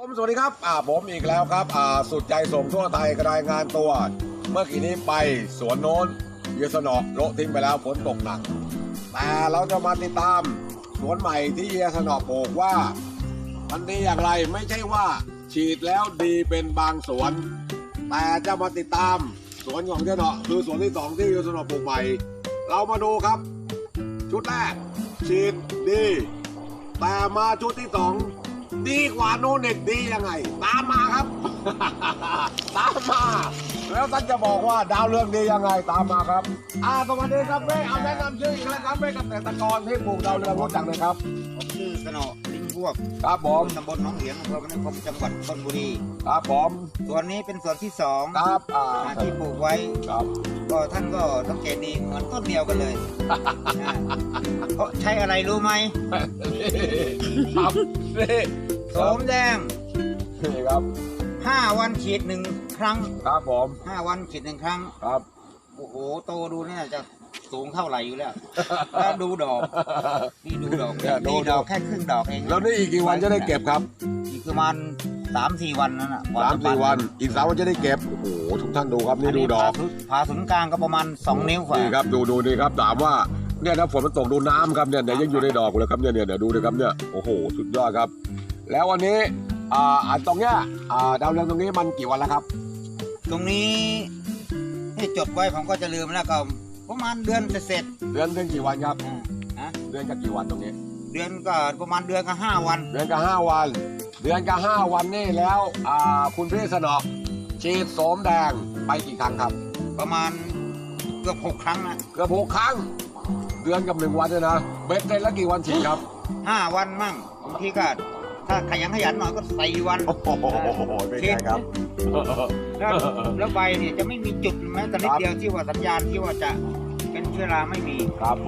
ผมสวัสดีครับอ่าผมอีกแล้วครับอ่าสุดใจส่งทั่วไทยรายงานตัว เมื่อกี้นี้ไปสวนโน้นเยสนอกโละทิ้งไปแล้วฝนตกหนัก แต่เราจะมาติดตามสวนใหม่ที่เยสนอกบอกว่ามันดีอย่างไรไม่ใช่ว่าฉีดแล้วดีเป็นบางสวน แต่จะมาติดตามสวนของเยสนอกคือสวนที่สองที่เยสนอปลูกใหม่ เรามาดูครับ ชุดแรกฉีดดี แต่มาชุดที่สอง ดีกว่าโน่นเด็กดียังไง ตามมาครับ ตามมา แล้วท่านจะบอกว่าดาวเรืองดียังไงตามมาครับ อ่าสวัสดีครับเว้ยเอาแนะนำชื่ออีกแล้วครับเว้ยเกษตรกรที่ปลูกดาวเรืองรู้จักเลยครับ ผมชื่อสนอลิงพวก ครับผมตำบลหน้องเหลียงอำเภอพนัสนิคมจังหวัดชลบุรี ครับผมส่วนนี้เป็นส่วนที่สองครับอ่าอ่าที่ปลูกไว้ ครับ ก็ท่านก็สังเกตดีเหมือนต้นเดียวกันเลย นะเพราะใช้อะไรรู้ไหม ครับนี่ โสมแดงนี่ครับ5วันฉีดหนึ่งครั้งครับผม5วันฉีดหนึ่งครั้ง ครับโอ้โหโตดูเนี่ยจะสูงเท่าไหร่อยู่แล้วแล้วดูดอกนี่ดูดอกเนี่ยดูนี่ดอกดอกแค่ครึ่งดอกเองแล้วนี่อีกกี่วันจะได้เก็บครับ อีกประมาณสามสี่วันนั่นน่ะสามสี่วันอีกสามวันจะได้เก็บโอ้โหทุกท่านดูครับนี่ดูดอกผ่าศูนย์กลางก็ประมาณ2นิ้วกว่านี่ครับดูดูนี่ครับถามว่าเนี่ยนะฝนมันตกดูน้ำครับเนี่ยเนี่ยยังอยู่ในดอกอยู่เลยครับเนี่ยเนี่ยเดี๋ยวดูดิครับเนี่ยโอ้โหสุดยอดครับ แล้ววันนี้อ่าอันตรงเนี้ยอ่าดาวเรืองตรงนี้มันกี่วันแล้วครับ ตรงนี้ที่จดไว้ผมก็จะลืมแล้วก็ประมาณเดือนเสร็จเดือนเดือนกี่วันครับๆอ่าฮะเดือนกับกี่วันตรงนี้ เดือนก็ประมาณเดือนก็ห้าวันเดือนกับห้าวัน เดือนกับห้าวันนี่แล้วอ่าคุณพี่สนอฉีดโสมแดงไปกี่ครั้งครับ ประมาณเกือบหกครั้งนะเกือบหกครั้ง เดือนกับหนึ่งวันเนี่ยนะเบ็ดเสร็จแล้วกี่วันฉีดครับห้าวันมั่งบางทีก็ ถ้าขยันขยันหน่อยก็สี่วันโอ้โหเป็นไงครับ แล้วแล้วใบเนี่ยจะไม่มีจุดแม้แต่นิดครับเดียวที่ว่าสัญญาณที่ว่าจะเป็นเชื้อราไม่มีครับ